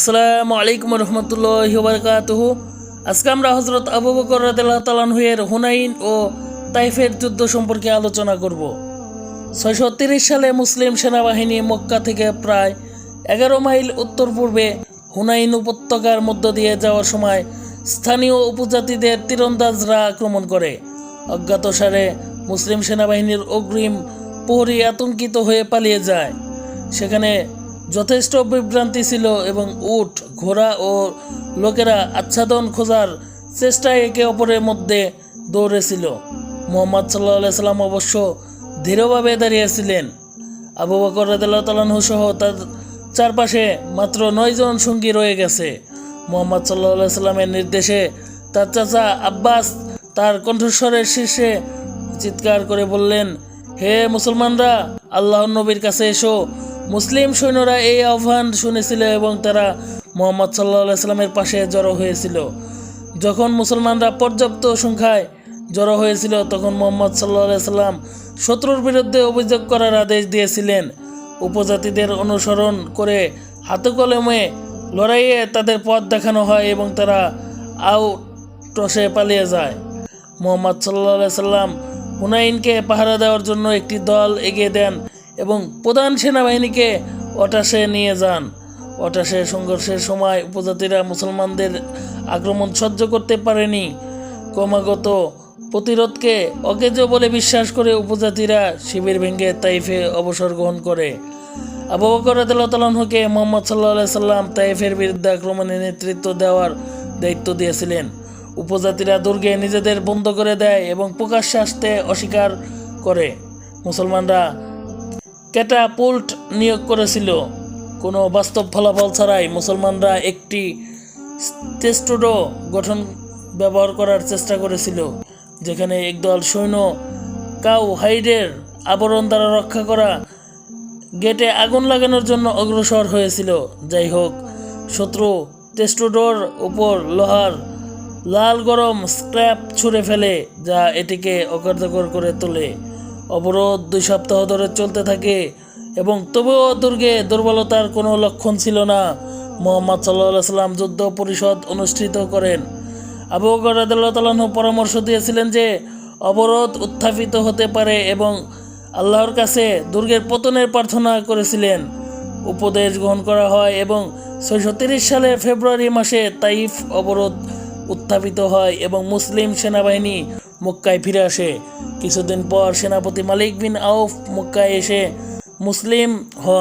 আসসালামু আলাইকুম রহমতুল্লাহ বারকাতুহু আজকে আমরা হজরত আবু বকর রাদিল্লাহ তালানহুয়ের হুনাইন ও তাইফের যুদ্ধ সম্পর্কে আলোচনা করব। ছয়শো সালে মুসলিম সেনাবাহিনী মক্কা থেকে প্রায় এগারো মাইল উত্তর পূর্বে হুনাইন উপত্যকার মধ্য দিয়ে যাওয়ার সময় স্থানীয় উপজাতিদের তীরন্দাজরা আক্রমণ করে। অজ্ঞাতসারে মুসলিম সেনাবাহিনীর অগ্রিম প্রহরী আতঙ্কিত হয়ে পালিয়ে যায়। সেখানে যথেষ্ট বিভ্রান্তি ছিল এবং উট, ঘোড়া ও লোকেরা আচ্ছাদন খোঁজার চেষ্টায় একে অপরের মধ্যে দৌড়েছিল। মোহাম্মদ সাল্লাহ সাল্লাম অবশ্য দৃঢ়ভাবে দাঁড়িয়েছিলেন। আবু বকর তালাহু সহ তার চারপাশে মাত্র নয়জন সঙ্গী রয়ে গেছে। মোহাম্মদ সাল্লাহ সাল্লামের নির্দেশে তার চাচা আব্বাস তার কণ্ঠস্বরের শীর্ষে চিৎকার করে বললেন, হে মুসলমানরা আল্লাহ নবীর কাছে এসো। মুসলিম সৈন্যরা এই আহ্বান শুনেছিল এবং তারা মোহাম্মদ সাল্লাহ সাল্লামের পাশে জড়ো হয়েছিল। যখন মুসলমানরা পর্যাপ্ত সংখ্যায় জড়ো হয়েছিল, তখন মোহাম্মদ সাল্লাহ সাল্লাম শত্রুর বিরুদ্ধে অভিযোগ করার আদেশ দিয়েছিলেন। উপজাতিদের অনুসরণ করে হাতে কলমে লড়াইয়ে তাদের পথ দেখানো হয় এবং তারা আউট টসে পালিয়ে যায়। মোহাম্মদ সাল্লাহ সাল্লাম হুনাইনকে পাহারা দেওয়ার জন্য একটি দল এগিয়ে দেন। এবং প্রধান সেনাবাহিনীকে অটাশে নিয়ে যান। অটাশে সংঘর্ষের সময় উপজাতিরা মুসলমানদের আক্রমণ সহ্য করতে পারেনি। ক্রমাগত প্রতিরোধকে অকেজ বলে বিশ্বাস করে উপজাতিরা শিবির ভেঙে তাইফে অবসর গ্রহণ করে। আবু বকর রাদিয়াল্লাহুকে মোহাম্মদ সাল্লাহ সাল্লাম তাইফের বিরুদ্ধে আক্রমণে নেতৃত্ব দেওয়ার দায়িত্ব দিয়েছিলেন। উপজাতিরা দুর্গে নিজেদের বন্ধ করে দেয় এবং প্রকাশ্যে আসতে অস্বীকার করে। মুসলমানরা ক্যাটাপুল্ট নিয়োগ করেছিল। কোনো বাস্তব ফলাফল ছাড়াই মুসলমানরা একটি টেস্টোডো গঠন ব্যবহার করার চেষ্টা করেছিল, যেখানে একদল সৈন্য কাউ হাইডের আবরণ দ্বারা রক্ষা করা গেটে আগুন লাগানোর জন্য অগ্রসর হয়েছিল। যাই হোক, শত্রু টেস্টোডোর উপর লোহার লাল গরম স্ক্র্যাপ ছুঁড়ে ফেলে, যা এটিকে অকার্যকর করে তোলে। অবরোধ দুই সপ্তাহ ধরে চলতে থাকে এবং তবুও দুর্গে দুর্বলতার কোনো লক্ষণ ছিল না। মোহাম্মদ সাল্লাহ সাল্লাম যুদ্ধ পরিষদ অনুষ্ঠিত করেন। আবু তাআলা পরামর্শ দিয়েছিলেন যে, অবরোধ উত্থাপিত হতে পারে এবং আল্লাহর কাছে দুর্গের পতনের প্রার্থনা করেছিলেন। উপদেশ গ্রহণ করা হয় এবং ছয়শো সালের ফেব্রুয়ারি মাসে তাইফ অবরোধ উত্থাপিত হয় এবং মুসলিম সেনাবাহিনী মক্কায় ফিরে আসে। কিছুদিন পর সেনাপতি মালিক বিন আউফ মক্কায় এসে মুসলিম হন